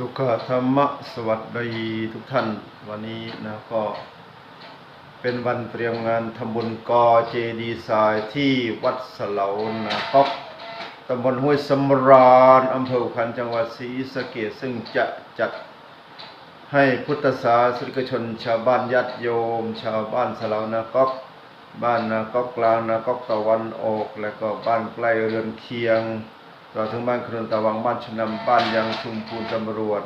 สุขธรรมะสวัสดีทุกท่านวันนี้นะก็เป็นวันเตรียมงานทำบุญกอเจดีย์ทรายที่วัดสลานาก๊อกตำบลห้วยสำราญอำเภออุคันจังหวัดศรีสะเกษซึ่งจะจัดให้พุทธศาสนิกชน ชาวบ้านญาติโยม ชาวบ้านสลานาก๊อกบ้านนาก๊อกกลางนาก๊อกตะวันออก และก็บ้านใกล้เรือนเคียง ต่อถึงบ้านครุนตะวังบ้านชนำบ้านยังชุมพูนตำรวจ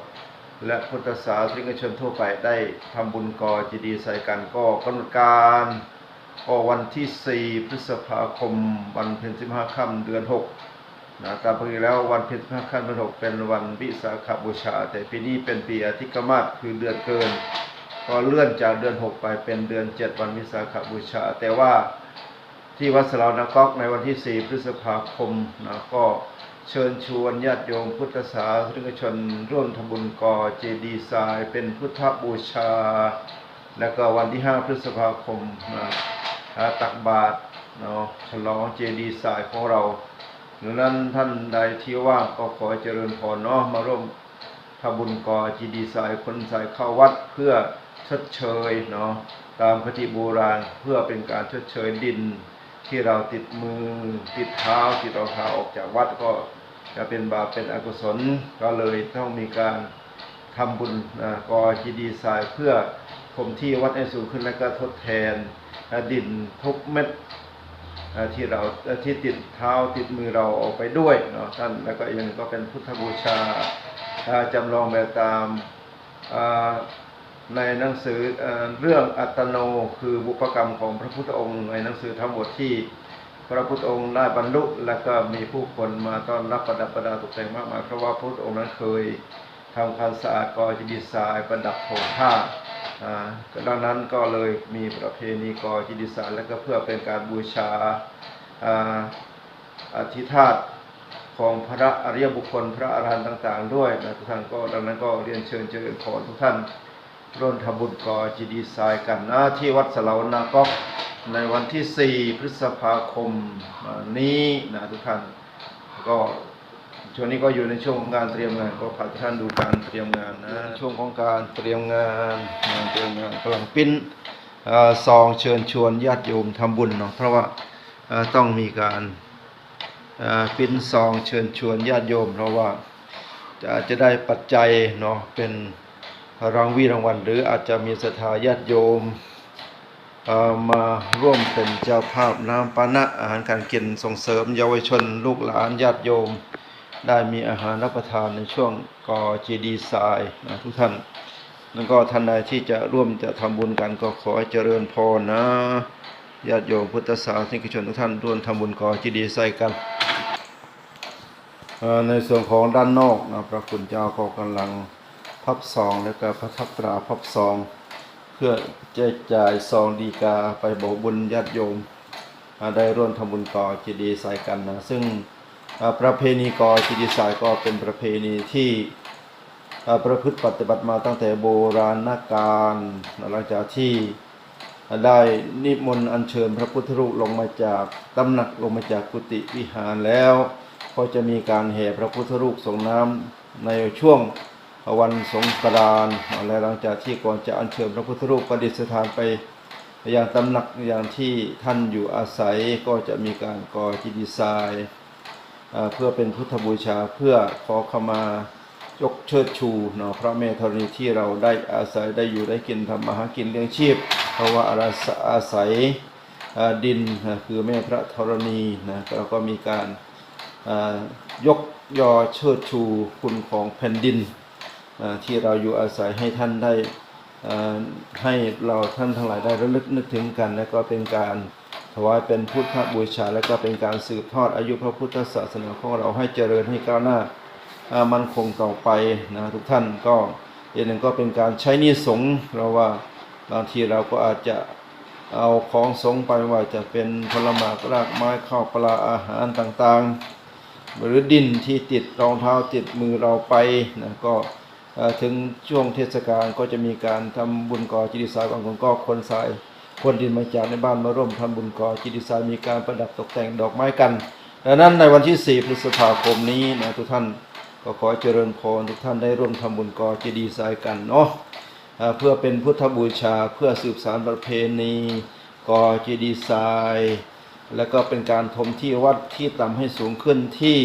และพุทธศาสนิกชนทั่วไปได้ทำบุญก่อจีดีใส่กันก็กำหนดการก็วันที่ 4 พฤษภาคม วันเพ็ญ15ค่ำเดือน6นะตามปกติแล้ววันเพ็ญ15ค่ำเดือน6เป็นวันวิสาขบูชา แต่ปีนี้เป็นปีอธิกมาศคือเดือนเกิน ก็เลื่อนจากเดือน 6 ไปเป็นเดือน 7 วันวิสาขบูชา แต่ว่าที่วัดสลาวนาก๊อกในวันที่ 4 พฤษภาคมนะก็ เชิญชวนญาติโยมพุทธศาสนิกชน ร่วมทำบุญก่อเจดีย์ทรายเป็นพุทธบูชา แล้วก็วันที่ 5 พฤษภาคมนะตักบาตรเนาะฉลองเจดีย์ทรายของเราดังนั้นท่านใดที่ว่างก็ขอเจริญพรเนาะมาร่วมทำบุญก่อเจีดีไซน์คนใส่เข้าวัดเพื่อชดเชยเนาะตามคติโบราณเพื่อเป็นการชดเชยดินที่เราติดมือติดเท้าติดรองเท้าออกจากวัดก็ จะเป็นบาปเป็นอกุศลก็เลยต้องมีการทำบุญก่อจีดีไซน์เพื่อคมที่วัดให้สูงขึ้นและก็ทดแทนดินทุกเม็ดที่เราที่ติดเท้าติดมือเราออกไปด้วยเนาะท่านแล้วก็ย่างก็เป็นพุทธบูชาอ่าจำลองแบบตามในหนังสือเอ่อเรื่องอัตโนคือบุพกรรมของพระพุทธองค์ในหนังสือทั้งหมดที่ พระพุทธองค์ได้บรรลุแล้วก็มีผู้คนมาต้อนรับประดับประดาตกแต่งมากมายเพราะว่าพระพุทธองค์นั้นเคยทำความสะอาดกอจิดีทรายประดับโถผ้าอ่าดังนั้นก็เลยมีประเพณีกอจิดิสานและก็เพื่อเป็นการบูชาอธิธาตของพระอริยบุคคลพระอรหันต์ต่าง ๆ ด้วยนะทุกท่านก็ดังนั้นก็เรียนเชิญเจริญพรทุกท่านร่วมทำบุญกอจิดีไซน์กันนะที่วัดสลาวนาก๊ก ในวันที่ 4 พฤษภาคมอ่านี้นะทุกท่านก็ช่วงนี้ก็อยู่ในช่วงของการเตรียมงาน ก็พาทุกท่านดูการเตรียมงานนะช่วงของการเตรียมงานงานเตรียมงานกำลังปิ้นเอ่อซองเชิญชวนญาติโยมทำบุญเนาะเพราะว่าเอ่อต้องมีการเอ่อปิ้นซองเชิญชวนญาติโยม เพราะว่าจะจะได้ปัจจัยเนาะเป็นรางวีรางวัล หรืออาจจะมีศรัทธาญาติโยมเอ่อ มาร่วมเป็นเจ้าภาพน้ำปานะอาหารการกินส่งเสริมเยาวชนลูกหลานญาติโยม ได้มีอาหารรับประทานในช่วงก่อเจดีย์ทรายนะทุกท่านแล้วก็ท่านใดที่จะร่วมจะทำบุญกันก็ขอให้เจริญพรนะญาติโยมพุทธศาสนิกชนทุกท่านร่วมทำบุญก่อเจดีย์ทรายกันในส่วนของด้านนอกนะพระคุณเจ้าก็กำลังพับซองแล้วก็พระทับตราพับซอง พื่อแจกจ่ายซองดีกาไปบอกบุญญาติโยมได้ร่วมทำบุญก่อเจดีย์ใส่กันนะ ซึ่งประเพณีก่อเจดีย์ใส่ก็เป็นประเพณีที่ประพฤติปฏิบัติมาตั้งแต่โบราณกาลหลังจากที่ได้นิมนต์อัญเชิญพระพุทธรูปลงมาจากตำหนักลงมาจากกุฏิวิหารแล้ว ก็จะมีการแห่พระพุทธรูปส่งน้ำในช่วง วันสงกรานต์และหลังจากที่ก่อนจะอัญเชิญพระพุทธรูปประดิษฐานไปอย่างตำหนักอย่างที่ท่านอยู่อาศัยก็จะมีการก่อจิดีไซน์เพื่อเป็นพุทธบูชาเพื่อขอขมายกเชิดชูเนาะพระเมธรณีที่เราได้อาศัยได้อยู่ได้กินทำมาหากินเลี้ยงชีพ เพราะว่าอาศัยอาศัยดินคือแม่พระธรณีนะเราก็มีการยกยอเชิดชูคุณของแผ่นดิน ที่เราอยู่อาศัยให้ท่านได้ให้เราท่านทั้งหลายได้ระลึกนึกถึงกัน และก็เป็นการถวายเป็นพุทธบูชา และก็เป็นการสืบทอดอายุพระพุทธศาสนาของเราให้เจริญให้ก้าวหน้ามันคงต่อไปนะทุกท่านก็อีกหนึ่งก็เป็นการใช้นิสงเราว่าบางทีเราก็อาจจะเอาของสงไปว่าจะเป็นผลไม้รากไม้ข้าวปลาอาหารต่างๆ หรือดินที่ติดรองเท้าติดมือเราไปนะก็ ถึงช่วงเทศกาลก็จะมีการทำบุญก่อจิตติสายบางคนก็คนสายคนดินมาจากในบ้านมาร่วมทำบุญก่อจิตติสายมีการประดับตกแต่งดอกไม้กันดังนั้นในวันที่ 4 พฤษภาคมนี้นะทุกท่านก็ขอเจริญพรทุกท่านได้ร่วมทำบุญก่อเจดีย์ทรายกันเนาะเพื่อเป็นพุทธบูชาเพื่อสืบสานประเพณีก่อเจดีย์ทรายแล้วก็เป็นการถมที่วัดที่ต่ำให้สูงขึ้นที่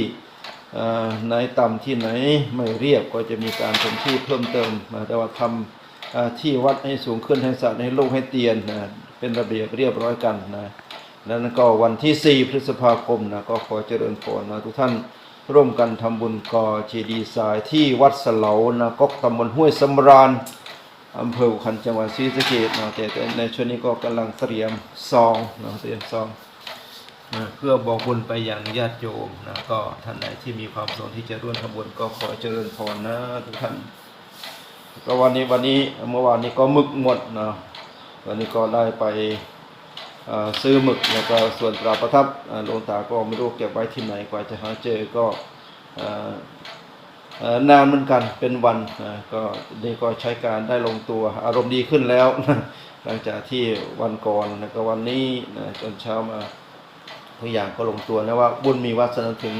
เอ่อไหนต่ำที่ไหนไม่เรียบก็จะมีการถมที่เพิ่มเติมแต่ว่าทำที่วัดให้สูงขึ้นให้สะอาดให้โล่งให้เตียนนะเป็นระเบียบเรียบร้อยกันนะแล้วก็วันที่ 4 พฤษภาคมนะก็ขอเจริญพรนะทุกท่านร่วมกันทำบุญกอเจดีย์ทรายที่วัดสเหลานะก็ตำบลห้วยสำราญอำเภอขันจังหวัดศรีสะเกษนะแต่ในช่วงนี้ก็กำลังเตรียมซองนะเตรียมซอง เพื่อบอกบุญไปยังญาติโยมนะก็ท่านไหนที่มีความประสงค์ที่จะร่วมทำบุญก็ขอเจริญพรนะทุกท่านก็วันนี้วันนี้เมื่อวานนี้ก็หมึกหมดนะวันนี้ก็ได้ไปซื้อหมึกแล้วก็ส่วนตราประทับหลวงตาก็ไม่รู้เก็บไว้ที่ไหนกว่าจะหาเจอก็นานเหมือนกันเป็นวันก็นี่ก็ใช้การได้ลงตัวอารมณ์ดีขึ้นแล้ว หลังจากที่วันก่อนแล้วก็วันนี้จนเช้ามา ทุกอย่างก็ลงตัวนะว่าบุญมีวาสนาถึง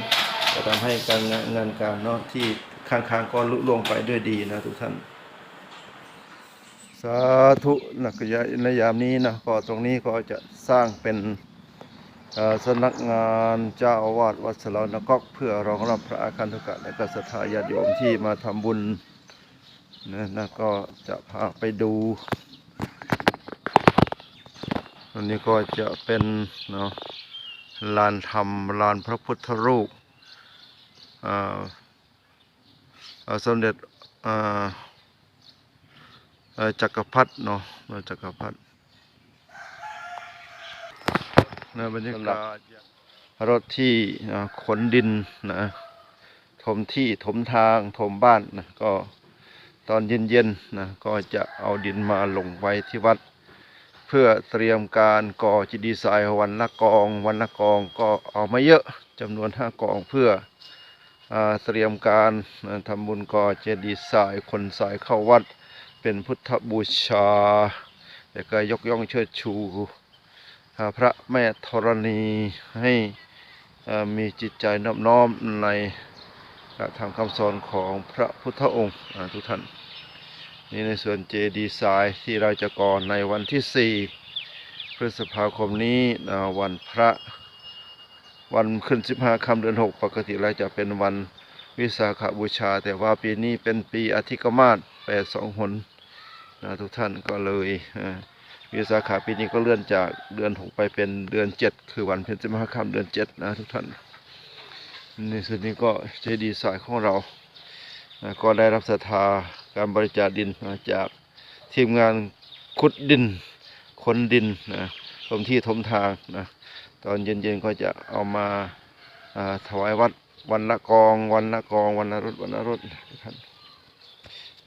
จะทำให้การงานงานการเนาะที่ค้างๆก็ลุล่วงไปด้วยดีนะทุกท่าน สาธุนักยะในยามนี้นะก็ตรงนี้ก็จะสร้างเป็นเอ่อสำนักงานเจ้าอาวาสวัดสลานกอกเพื่อรองรับพระอาคันตุกะและก็ศรัทธาญาติโยมที่มาทำบุญนะนะก็จะพาไปดูอันนี้ก็จะเป็นเนาะ ลานธรรม ลานพระพุทธรูปอ่าอ่าสมเด็จจักรพรรดิเนาะจักรพรรดินะบรรยากาศรถที่ขนดินนะถมที่ถมทางถมบ้านนะก็ตอนเย็นๆนะก็จะเอาดินมาลงไว้ที่วัด เพื่อเตรียมการก่อจิตดีย์ทรายวันละกอง วันละกองก็เอามาเยอะจำนวนห้ากองเพื่อเตรียมการทำบุญก่อเจดีย์ทรายคนสายเข้าวัด เป็นพุทธบูชาแล้วก็ยกย่องเชิดชูพระแม่ธรณีให้มีจิตใจนอบน้อมในหลักธรรมคำสอนของพระพุทธองค์ทุกท่าน นี่ในส่วนเจดีย์ทรายที่เราจะก่อในวันที่ 4 พฤษภาคมนี้อ่าวันพระวันขึ้น 15คำเดือน 6 ปกติเราจะเป็นวันวิสาขบูชา แต่ว่าปีนี้เป็นปีอธิกมาศแปดสองหนนะทุกท่านก็เลยวิสาขาปีนี้ก็เลื่อนจากเดือนหกไปเป็นเดือนเจ็ดคือวันเพ็ญสิบห้าค่ำเดือนเจ็ดนะทุกท่านในส่วนนี้ก็เจดีย์สายของเรา ก็ได้รับศรัทธา การบริจาคดินมาจากทีมงานขุดดินขนดินนะถมที่ถมทางนะตอนเย็นๆก็จะเอามาถวายวัดวันละกองวันละกองวันละรถวันละรถทุกท่าน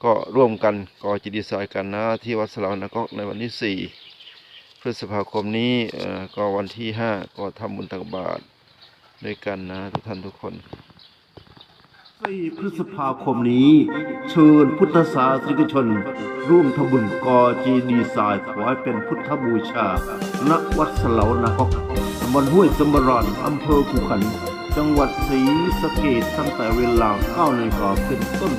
ก็ร่วมกันก่อจิตดีไซน์กันนะที่วัดสลาวนะก็ในวันที่ 4 พฤษภาคมนี้ก็วันที่ 5 ก็ทำบุญตักบาตรด้วยกันนะทุกท่านทุกคน 4พฤษภาคมนี้เชิญพุทธศาสนิกชน ร่วมทบุญก่อจีดีไซน์ถวายเป็นพุทธบูชา ณ วัดสลานาคตำบลห้วยสมรอนอำเภอขุขัน จังหวัดศรีสะเกดตั้งแต่เวลา9นาฬิกาเป็นต้น